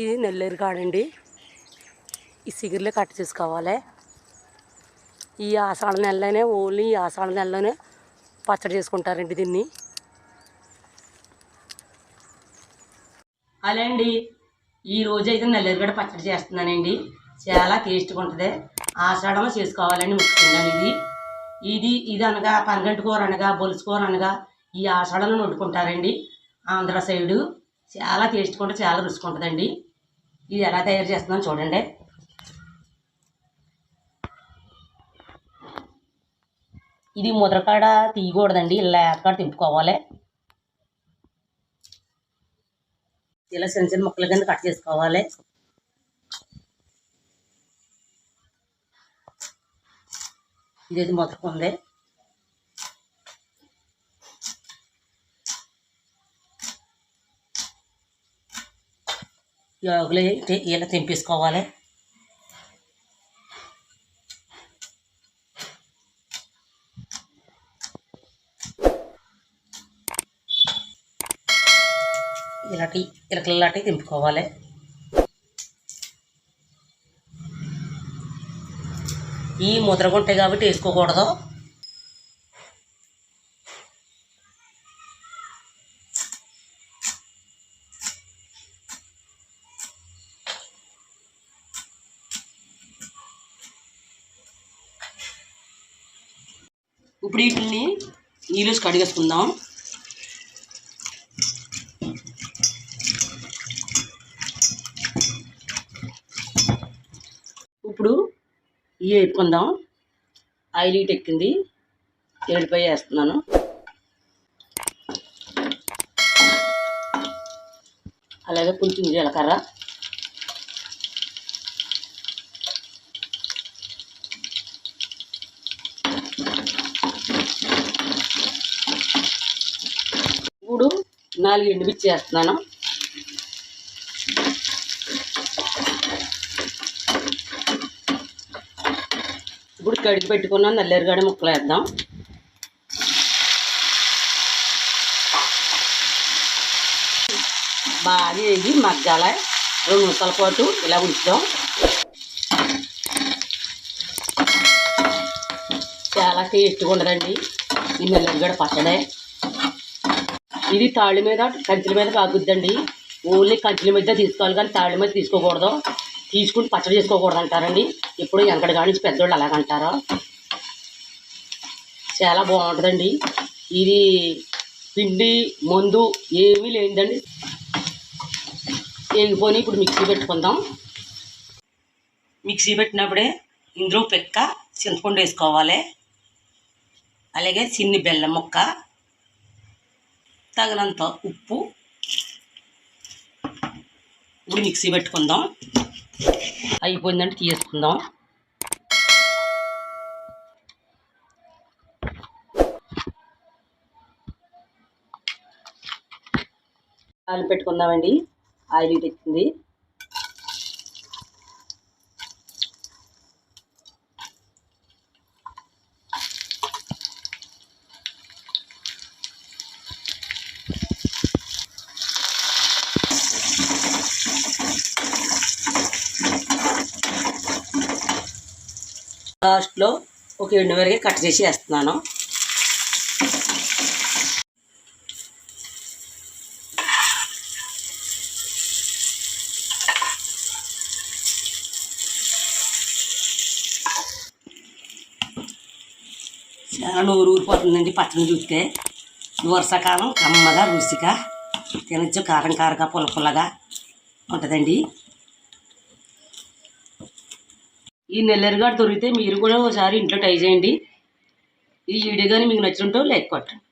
ఇది నెల్లేరు కాడండి ఈ సిగిర్లే కట్ చేసుకోవాలి. ఈ ఆషాఢ నెలలోనే ఓన్లీ ఈ ఆషాఢ నెలలోనే పచ్చడి చేసుకుంటారండి దీన్ని. అలా అండి ఈ రోజు అయితే నల్లేరుగడ్డ పచ్చడి చేస్తున్నానండి. చాలా టేస్ట్గా ఉంటుంది. ఆషాఢంలో చేసుకోవాలండి ముఖ్యంగా ఇది. ఇది ఇది అనగా పనగంటి కూర అనగా బొలుసు కూర అనగా ఈ ఆషాఢంలో వండుకుంటారండి. ఆంధ్ర సైడు చాలా టేస్ట్గా ఉంటుంది చాలా రుచిగా ఉంటుందండి ఇది ఎలా తయారు చేస్తున్నాను చూడండి. ఇది ముద్రకాడ తీయకూడదండి ఇలా ఎక్కడ తింపుకోవాలి. ఇలా చిన్న చిన్న ముక్కలు కింద కట్ చేసుకోవాలి. ఇది ఇదేది ముద్రకుంది. యోగులు ఇలా తెంపేసుకోవాలి. ఇలాంటి లాంటివి తెంపుకోవాలి. ఈ ముద్రగుంటాయి కాబట్టి వేసుకోకూడదు. ఇప్పుడు వీటిని నీళ్ళు కడిగేసుకుందాం ఇప్పుడు ఇవి వేపుకుందాం. ఆయిల్ హీట్ ఎక్కింది. ఏడుపై వేస్తున్నాను. అలాగే కొంచెం జీలకర్ర ఇప్పుడు నాలుగు ఎండుమిర్చి వేస్తున్నాను ఇప్పుడు కడిగి పెట్టుకున్న నల్లేరుగడ్డ ముక్కలు వేద్దాం. బాగా వేగి మగ్గాల. రెండు నిమిషాల పాటు ఇలా ఉంచుదాం. చాలా టేస్ట్గా ఉండదండి ఈ నల్లేరుగడ్డ పచ్చడే. ఇది తాళ్ళ మీద కంచెల మీద కాకుద్దండి. ఓన్లీ కంచెల మీద తీసుకోవాలి కానీ తాళ్ళ మీద తీసుకోకూడదు. తీసుకుని పచ్చడి చేసుకోకూడదు అంటారండి. ఇప్పుడు వెనకటి కాడి నుంచి పెద్దోళ్ళు అలాగంటారు చాలా బాగుంటుందండి. ఇది పిండి మందు ఏమీ లేదండి వేగిపోయి ఇప్పుడు మిక్సీ పెట్టుకుందాం. మిక్సీ పెట్టినప్పుడే ఇందులో పెక్క చింతపండు వేసుకోవాలి. అలాగే చిన్ని బెల్లం ముక్క. తగినంత ఉప్పు. ఇప్పుడు మిక్సీ పెట్టుకుందాం. అయిపోయిందంటే తీసుకుందాం ఆయిల్ పెట్టుకుందామండి. ఆయిల్ ఎక్కింది. లాస్ట్లో ఒక ఎండు వరకే కట్ చేసి వేస్తున్నాను. చాలా నోరు ఊరిపోతుందండి పచ్చని చూస్తే. వర్షాకాలం కమ్మగా రుచిగా తినచ్చు కారం కారగా పుల్ల పుల్లగా ఉంటుందండి. ఈ నెల్లరిగాడు దొరికితే మీరు కూడా ఒకసారి ఇంట్లో ట్రై చేయండి. ఈ వీడియో కానీ మీకు నచ్చుంటో లైక్ కొట్టండి.